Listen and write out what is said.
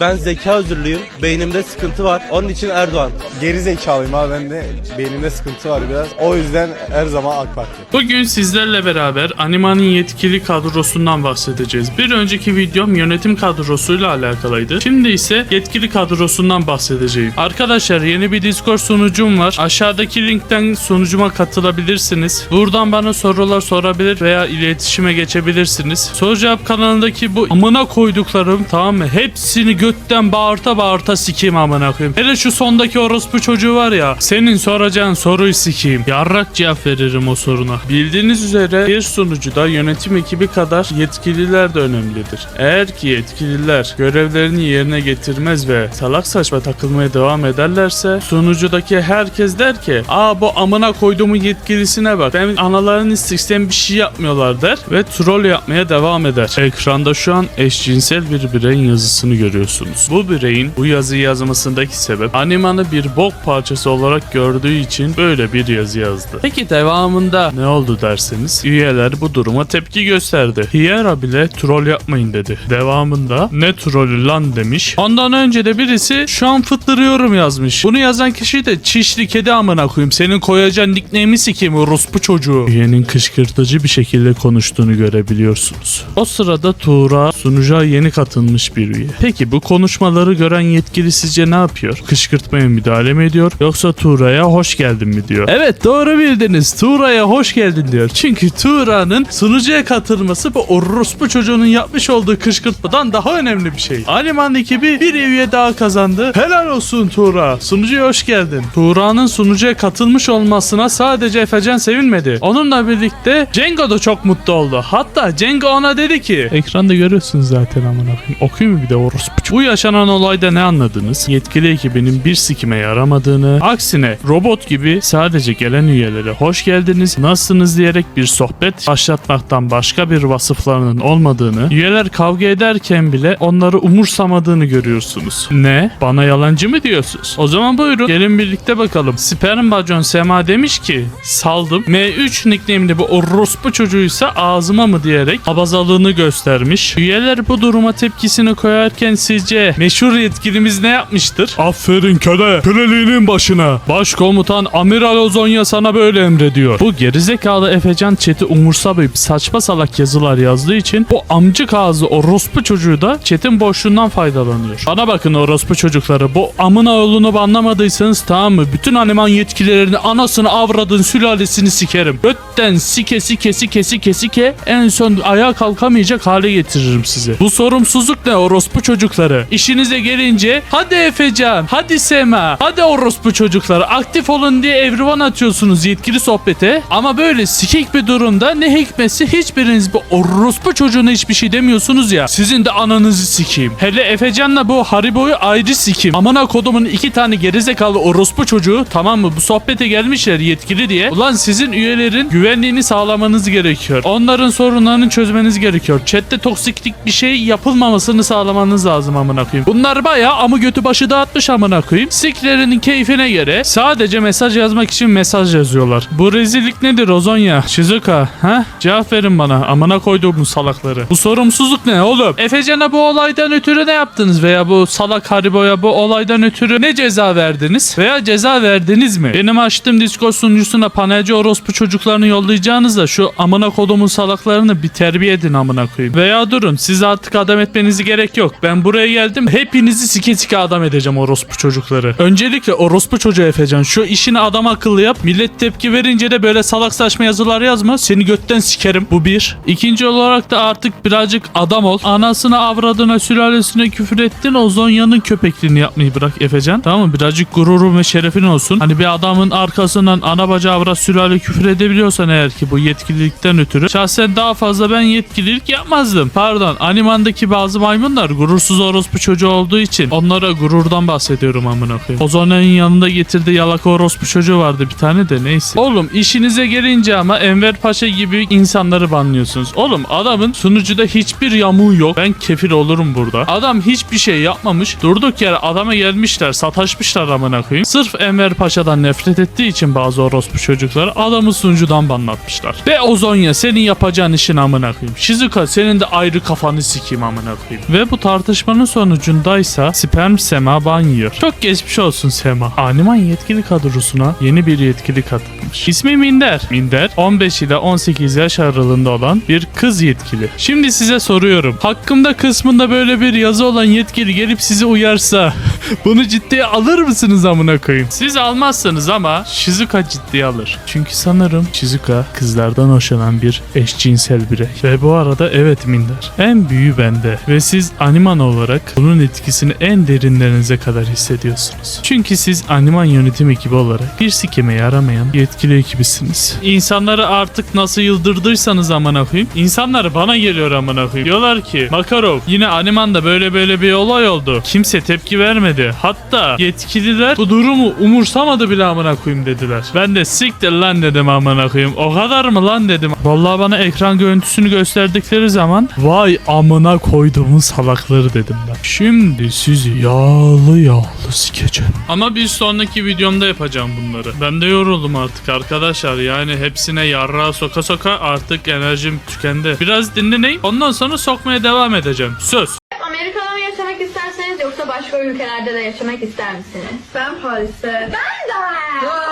Ben zeka özürlüyüm. Beynimde sıkıntı var. Onun için Erdoğan. Geri zekalıyım abi ben de beynimde sıkıntı var biraz. O yüzden her zaman AK Parti. Bugün sizlerle beraber Anima'nın yetkili kadrosundan bahsedeceğiz. Bir önceki videom yönetim kadrosuyla alakalıydı. Şimdi ise yetkili kadrosundan bahsedeceğim. Arkadaşlar yeni bir Discord sunucum var. Aşağıdaki linkten sunucuma katılabilirsiniz. Buradan bana sorular sorabilir veya iletişime geçebilirsiniz. Soru cevap kanalındaki bu amına koyduklarım tamam mı? Hepsini götten bağırta bağırta sikeyim amına koyayım. Hele şu sondaki orospu çocuğu var ya. Senin soracağın soruyu sikeyim. Yarrak cevap veririm o soruna. Bildiğiniz üzere bir sunucuda yönetim ekibi kadar yetkililer de önemlidir. Eğer ki yetkililer görevlerini yerine getirmez ve salak saçma takılmaya devam ederlerse sunucudaki herkes der ki aa bu amına koyduğumun yetkilisine bak ben analarını siksen bir şey yapmıyorlar der ve troll yapmaya devam eder. Ekranda şu an eşcinsel bir bireyin yazısını görüyorsunuz. Bu bireyin bu yazıyı yazmasındaki sebep animanı bir bok parçası olarak gördüğü için böyle bir yazı yazdı. Peki devamında ne oldu derseniz üyeler bu duruma tepki gösterdi. Hiera bile troll yapmayın dedi. Devamında ne trollü lan demiş. Ondan önce de birisi şu an fıttırıyorum yazmış. Bunu yazan kişi de çişli kedi amına koyayım. Senin koyacağın nickname'i sikeyim orospu çocuğu. Üyenin kışkırtıcı bir şekilde konuştuğunu görebiliyorsunuz. O sırada Tuğra sunucuya yeni katılmış bir üye. Peki bu konuşmaları gören yetkili sizce ne yapıyor? Kışkırtmaya müdahale mi ediyor? Yoksa Tuğra'ya hoş geldin mi diyor? Evet doğru bildiniz. Tuğra'ya hoş geldin diyor. Çünkü Tuğra'nın sunucuya katılması bu orospu çocuğunun yapmış olduğu kışkırtmadan daha önemli bir şey. Aliman ekibi bir üye daha kazandı. Helal olsun Tuğra. Sunucuya hoş geldin. Tuğra'nın sunucuya katılmış olmasına sadece Efecan sevinmedi. Onunla birlikte Cengo da çok mutlu oldu. Hatta Cengo ona dedi ki ekranda görüyorsunuz zaten amına koyayım. Okuyayım mı bir de orospu Bu yaşanan olayda ne anladınız? Yetkili ekibinin bir sikime yaramadığını, aksine robot gibi sadece gelen üyelere hoş geldiniz, nasılsınız diyerek bir sohbet başlatmaktan başka bir vasıflarının olmadığını, üyeler kavga ederken bile onları umursamadığını görüyorsunuz. Ne? Bana yalancı mı diyorsunuz? O zaman buyurun gelin birlikte bakalım. Sperm Bacon Sema demiş ki saldım. M3 nickname'li bu orospu çocuğuysa ağzıma mı diyerek abazalığını göstermiş. Üyeler bu duruma tepkisini koyarken sizce meşhur yetkilimiz ne yapmıştır? Aferin köle. Köleliğinin başına. Başkomutan Amiral Ozonya sana böyle emrediyor. Bu gerizekalı Efecan chat'i umursamayıp saçma salak yazılar yazdığı için bu amcık ağzı orospu çocuğu da chat'in boşluğundan faydalanıyor. Bana bakın orospu çocukları bu amına oğlunu anlamadıysanız tamam mı? Bütün animan yetkilerini anasını avradın sülalesini sikerim. Götten sike sike sike sike sike en son ayağa kalkamayacak hale getiririm sizi. Bu sorumsuzluk ne orospu çocukları? İşinize gelince hadi Efecan, hadi Sema, hadi orospu çocukları aktif olun diye evrivan atıyorsunuz yetkili sohbete. Ama böyle sikik bir durumda ne hikmetse hiçbiriniz bu orospu çocuğuna hiçbir şey demiyorsunuz ya. Sizin de ananızı sikeyim. Hele Efecan'la bu Haribo'yu ayrı sikeyim. Amına kodumun iki tane gerizekalı orospu çocuğu tamam mı bu sohbete gelmişler yetkili diye. Ulan sizin üyelerin güvenliğini sağlamanız gerekiyor. Onların sorunlarını çözmeniz gerekiyor. Chatte toksiklik bir şey yapılmamasını sağlamanız lazım amına koyayım. Bunlar bayağı amı götü başı dağıtmış amına koyayım. Siklerinin keyfine göre sadece mesaj yazmak için mesaj yazıyorlar. Bu rezillik nedir Ozonya? Shizuka ha? Cevap verin bana. Amına koyduğum salakları. Bu sorumsuzluk ne oğlum? Efecan'a bu olaydan ötürü ne yaptınız? Veya bu salak Haribo'ya bu olaydan ötürü ne ceza verdiniz? Veya ceza verdiniz mi? Benim açtığım Discord sunucusuna panelci orospu çocuklarını yollayacağınızda şu amına kodumun salaklarını bir terbiye edin amına koyayım. Veya durun siz artık adam etmenize gerek yok. Ben buraya geldim hepinizi sike sike adam edeceğim orospu çocukları. Öncelikle orospu çocuğu Efecan şu işini adam akıllı yap. Millet tepki verince de böyle salak saçma yazılar yazma. Seni götten sikerim. Bu bir. İkinci olarak da artık birazcık adam ol. Anasına avradına sülalesine küfür ettin o Zonya'nın köpekliğini yapmayı bırak Efecan. Tamam mı? Birazcık gururun ve şerefin olsun. Hani bir adamın arkasından ana bacağı avrat sülale küfür edebiliyorsan eğer ki bu yetkililikten ötürü. Şahsen daha fazla ben yetkililik yapmazdım. Pardon animandaki bazı maymunlar gurursuz orospu çocuğu olduğu için onlara gururdan bahsediyorum amına koyayım. Ozon'un yanında getirdiği yalaka orospu çocuğu vardı bir tane de neyse. Oğlum işinize gelince ama Enver Paşa gibi insanları banlıyorsunuz. Oğlum adamın sunucuda hiçbir yamuğu yok. Ben kefil olurum burada. Adam hiçbir şey yapmamış. Durduk yere adama gelmişler sataşmışlar amına koyayım. Sırf Enver Paşa'dan nefret ettiği için bazı orospu çocukları adamı sunucudan banlatmışlar. Ve Ozonya senin yapacağın işin amına koyayım. Shizuka senin de ayrı kafanı sikeyim amına koyayım. Ve bu tartışmanın sonucundaysa sperm Sema ban. Çok geçmiş olsun Sema. Animan yetkili kadrosuna yeni bir yetkili katılmış. İsmi Minder. Minder 15 ile 18 yaş aralığında olan bir kız yetkili. Şimdi size soruyorum. Hakkımda kısmında böyle bir yazı olan yetkili gelip sizi uyarsa bunu ciddiye alır mısınız amına koyayım? Siz almazsanız ama Shizuka ciddiye alır. Çünkü sanırım Shizuka kızlardan hoşlanan bir eşcinsel birey. Ve bu arada evet Minder. En büyüğü bende. Ve siz animan olarak bunun etkisini en derinlerinize kadar hissediyorsunuz. Çünkü siz animan yönetim ekibi olarak bir sikeme yaramayan yetkili ekibisiniz. İnsanları artık nasıl yıldırdıysanız amına koyayım. İnsanlar bana geliyor amına koyayım. Diyorlar ki Makarov yine animanda böyle böyle bir olay oldu. Kimse tepki vermedi. Hatta yetkililer bu durumu umursamadı bile amına koyayım dediler. Ben de siktir lan dedim amına koyayım. O kadar mı lan dedim. Vallahi bana ekran görüntüsünü gösterdikleri zaman vay amına koyduğumun salakları dedim ben. Şimdi sizi yağlı yağlı sikeceğim. Ama bir sonraki videomda yapacağım bunları. Ben de yoruldum artık arkadaşlar. Yani hepsine yarrağı soka soka artık enerjim tükendi. Biraz dinleyin. Ondan sonra sokmaya devam edeceğim. Söz. Amerika'da mı yaşamak isterseniz yoksa başka ülkelerde de yaşamak ister misiniz? Ben Paris'te. Ben de.